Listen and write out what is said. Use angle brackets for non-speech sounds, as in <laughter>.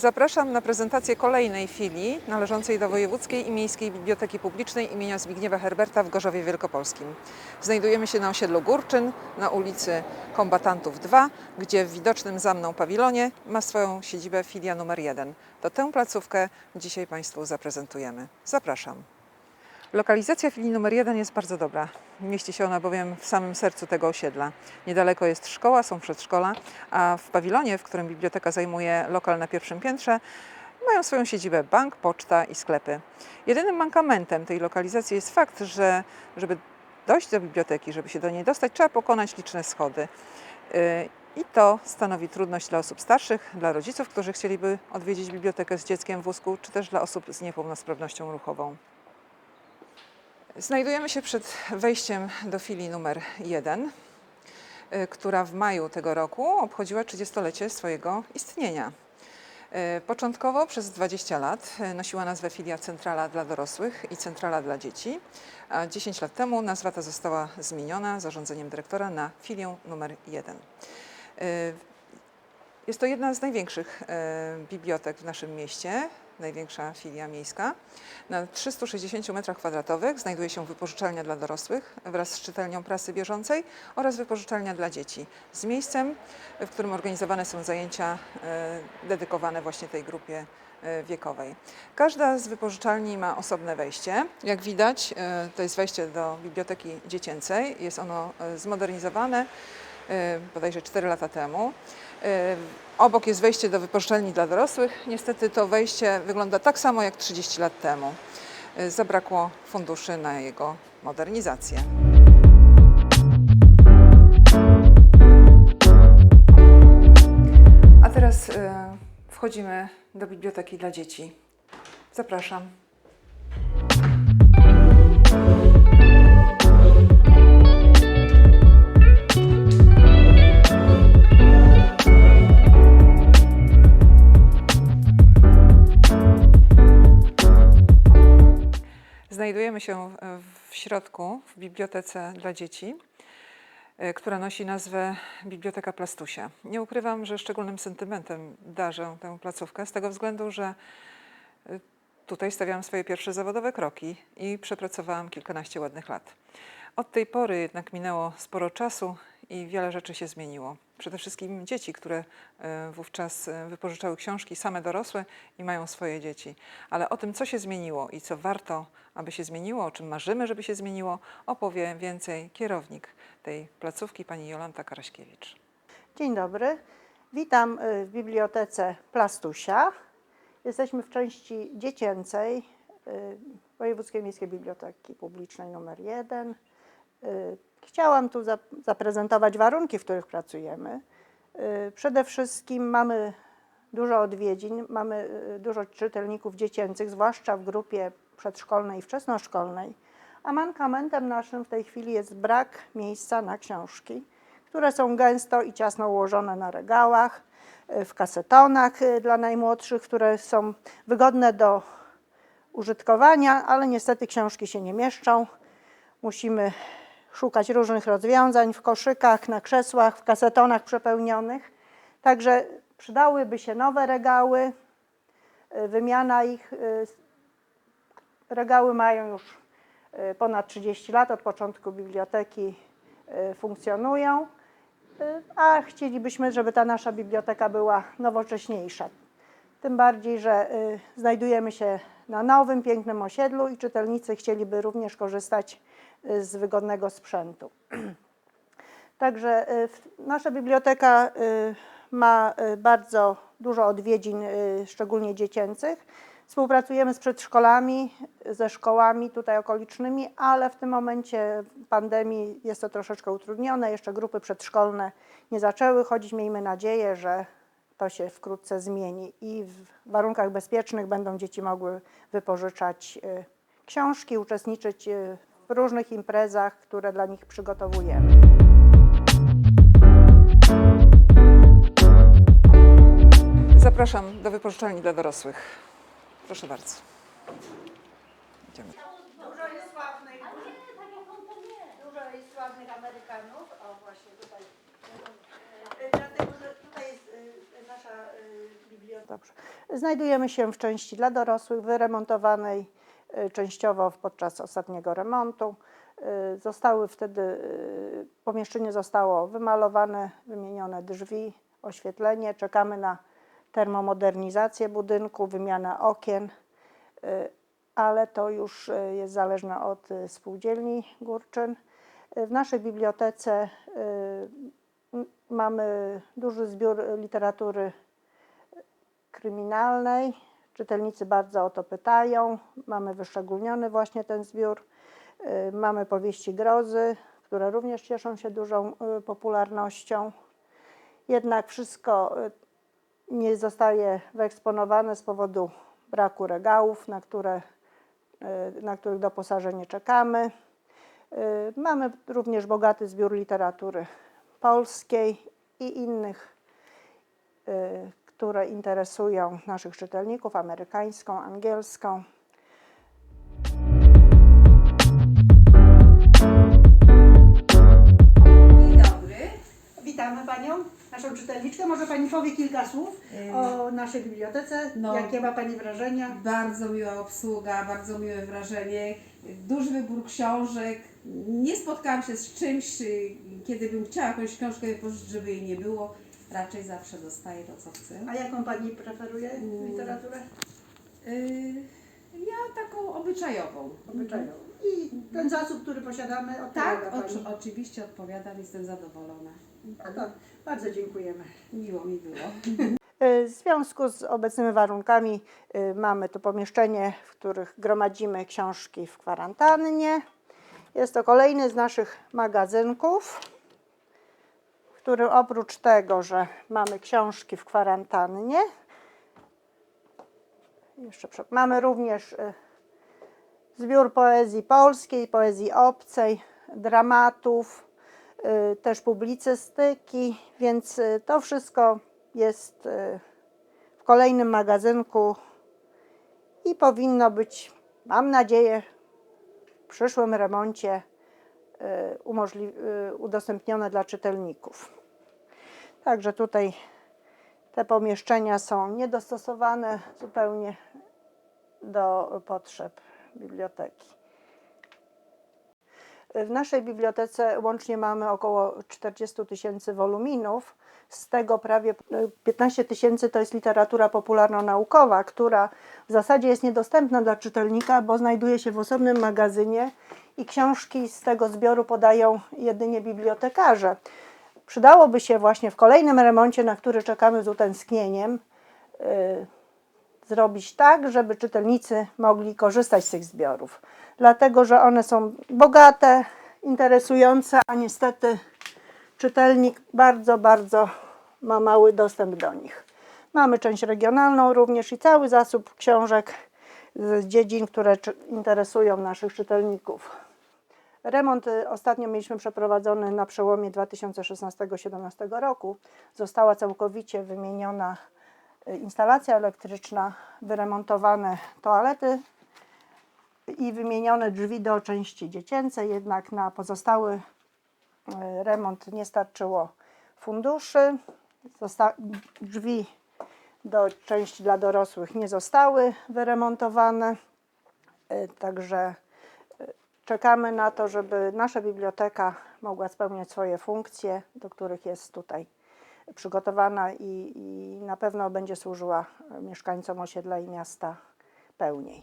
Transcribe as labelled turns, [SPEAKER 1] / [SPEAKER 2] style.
[SPEAKER 1] Zapraszam na prezentację kolejnej filii należącej do Wojewódzkiej i Miejskiej Biblioteki Publicznej imienia Zbigniewa Herberta w Gorzowie Wielkopolskim. Znajdujemy się na osiedlu Górczyn, na ulicy Kombatantów 2, gdzie w widocznym za mną pawilonie ma swoją siedzibę filia numer 1. To tę placówkę dzisiaj Państwu zaprezentujemy. Zapraszam. Lokalizacja filii numer 1 jest bardzo dobra. Mieści się ona bowiem w samym sercu tego osiedla. Niedaleko jest szkoła, są przedszkola, a w pawilonie, w którym biblioteka zajmuje lokal na pierwszym piętrze, mają swoją siedzibę bank, poczta i sklepy. Jedynym mankamentem tej lokalizacji jest fakt, że żeby dojść do biblioteki, żeby się do niej dostać, trzeba pokonać liczne schody. Yy, I to stanowi trudność dla osób starszych, dla rodziców, którzy chcieliby odwiedzić bibliotekę z dzieckiem w wózku, czy też dla osób z niepełnosprawnością ruchową. Znajdujemy się przed wejściem do filii numer 1, y, która w maju tego roku obchodziła 30-lecie swojego istnienia. Y, Początkowo przez 20 lat y, nosiła nazwę filia Centrala dla dorosłych i Centrala dla dzieci, a 10 lat temu nazwa ta została zmieniona zarządzeniem dyrektora na filię numer 1. Y, Jest to jedna z największych bibliotek w naszym mieście, największa filia miejska. Na 360 m2 znajduje się wypożyczalnia dla dorosłych wraz z czytelnią prasy bieżącej oraz wypożyczalnia dla dzieci z miejscem, w którym organizowane są zajęcia e, dedykowane właśnie tej grupie e, wiekowej. Każda z wypożyczalni ma osobne wejście. Jak widać, e, to jest wejście do biblioteki dziecięcej. Jest ono zmodernizowane bodajże 4 lata temu. E, Obok jest wejście do wypożyczalni dla dorosłych. Niestety to wejście wygląda tak samo jak 30 lat temu. E, Zabrakło funduszy na jego modernizację. A teraz wchodzimy do biblioteki dla dzieci. Zapraszam. Się w środku, w bibliotece dla dzieci, e, która nosi nazwę Biblioteka Plastusia. Nie ukrywam, że szczególnym sentymentem darzę tę placówkę z tego względu, że e, tutaj stawiałam swoje pierwsze zawodowe kroki i przepracowałam kilkanaście ładnych lat. Od tej pory jednak minęło sporo czasu i wiele rzeczy się zmieniło. Przede wszystkim dzieci, które e, wówczas e, wypożyczały książki, same dorosłe i mają swoje dzieci. Ale o tym, co się zmieniło i co warto, aby się zmieniło, o czym marzymy, żeby się zmieniło, opowie więcej kierownik tej placówki, pani Jolanta Karaśkiewicz.
[SPEAKER 2] Dzień dobry. Witam y, w bibliotece Plastusia. Jesteśmy w części dziecięcej Wojewódzkiej Miejskiej Biblioteki Publicznej nr 1. Y, Chciałam tu zap- zaprezentować warunki, w których pracujemy. Y, Przede wszystkim mamy dużo odwiedzin, mamy y, dużo czytelników dziecięcych, zwłaszcza w grupie przedszkolnej i wczesnoszkolnej. A mankamentem naszym w tej chwili jest brak miejsca na książki które są gęsto i ciasno ułożone na regałach, w kasetonach dla najmłodszych, które są wygodne do użytkowania, ale niestety książki się nie mieszczą. Musimy szukać różnych rozwiązań w koszykach, na krzesłach, w kasetonach przepełnionych. Także przydałyby się nowe regały, y, wymiana ich. y, Regały mają już y, ponad 30 lat, od początku biblioteki funkcjonują, a chcielibyśmy, żeby ta nasza biblioteka była nowocześniejsza. Tym bardziej, że znajdujemy się na nowym, pięknym osiedlu i czytelnicy chcieliby również korzystać z wygodnego sprzętu. <clears throat> Także y, nasza biblioteka y, ma y, bardzo dużo odwiedzin, szczególnie dziecięcych. Współpracujemy z przedszkolami, ze szkołami tutaj okolicznymi, ale w tym momencie pandemii jest to troszeczkę utrudnione. Jeszcze grupy przedszkolne nie zaczęły chodzić. Miejmy nadzieję, że to się wkrótce zmieni i w warunkach bezpiecznych będą dzieci mogły wypożyczać książki, uczestniczyć różnych imprezach, które dla nich przygotowujemy.
[SPEAKER 1] Zapraszam do wypożyczalni dla dorosłych. Proszę bardzo. Idziemy.
[SPEAKER 2] Dużo jest sławnych, dużo jest sławnych Amerykanów. O właśnie tutaj. E, Dlatego, że tutaj jest e, nasza e, biblioteka. Dobrze. Znajdujemy się w części dla dorosłych, wyremontowanej częściowo podczas ostatniego remontu. Y, Zostały wtedy, y, pomieszczenie zostało wymalowane, wymienione drzwi, oświetlenie. Czekamy na termomodernizację budynku, wymianę okien, y, ale to już y, jest zależne od y, spółdzielni Górczyn. Y, W naszej bibliotece y, mamy duży zbiór literatury kryminalnej. Czytelnicy bardzo o to pytają. Mamy wyszczególniony właśnie ten zbiór. Y, Mamy powieści grozy, które również cieszą się dużą y, popularnością. Jednak wszystko y, nie zostaje wyeksponowane z powodu braku regałów, na, które, na których doposażenie czekamy. Mamy również bogaty zbiór literatury polskiej i innych które interesują naszych czytelników, amerykańską, angielską.
[SPEAKER 3] Dzień dobry.
[SPEAKER 2] Witamy Panią, naszą czytelniczkę. Może Pani powie kilka słów o naszej bibliotece?
[SPEAKER 3] No.
[SPEAKER 2] Jakie ma Pani wrażenia?
[SPEAKER 3] Bardzo miła obsługa, bardzo miłe wrażenie. Duży wybór książek. Nie spotkałam się z czymś, y, kiedy bym chciała jakąś książkę wypożyczyć, żeby jej nie było. Raczej zawsze dostaję to, co chcę.
[SPEAKER 2] A jaką Pani preferuje
[SPEAKER 3] Mm.
[SPEAKER 2] literaturę?
[SPEAKER 3] Y, ja taką obyczajową.
[SPEAKER 2] Obyczajową. I ten zasób, który posiadamy,
[SPEAKER 3] Tak,
[SPEAKER 2] odpowiada Pani.
[SPEAKER 3] oczy, oczywiście odpowiadam, jestem zadowolona.
[SPEAKER 2] No to bardzo dziękujemy.
[SPEAKER 3] Miło mi było. <laughs>
[SPEAKER 2] W związku z obecnymi warunkami y, mamy tu pomieszczenie, w których gromadzimy książki w kwarantannie. Jest to kolejny z naszych magazynków, w którym oprócz tego, że mamy książki w kwarantannie, jeszcze mamy również y, zbiór poezji polskiej, poezji obcej, dramatów, y, też publicystyki, więc y, to wszystko jest w kolejnym magazynku i powinno być, mam nadzieję, w przyszłym remoncie udostępnione dla czytelników. Także tutaj te pomieszczenia są niedostosowane zupełnie do potrzeb biblioteki. W naszej bibliotece łącznie mamy około 40 tysięcy woluminów. Z tego prawie e, 15 tysięcy to jest literatura popularno-naukowa, która w zasadzie jest niedostępna dla czytelnika, bo znajduje się w osobnym magazynie i książki z tego zbioru podają jedynie bibliotekarze. Przydałoby się właśnie w kolejnym remoncie, na który czekamy z utęsknieniem, y, zrobić tak, żeby czytelnicy mogli korzystać z tych zbiorów. Dlatego, że one są bogate, interesujące, a niestety czytelnik bardzo, bardzo ma mały dostęp do nich. Mamy część regionalną również i cały zasób książek z dziedzin, które interesują naszych czytelników. Remont y, ostatnio mieliśmy przeprowadzony na przełomie 2016-2017 roku. Została całkowicie wymieniona y, instalacja elektryczna, wyremontowane toalety i wymienione drzwi do części dziecięcej, jednak na pozostały remont nie starczyło funduszy. Zosta- drzwi do części dla dorosłych nie zostały wyremontowane, y, także y, czekamy na to, żeby nasza biblioteka mogła spełniać swoje funkcje, do których jest tutaj przygotowana i, i na pewno będzie służyła mieszkańcom osiedla i miasta pełniej.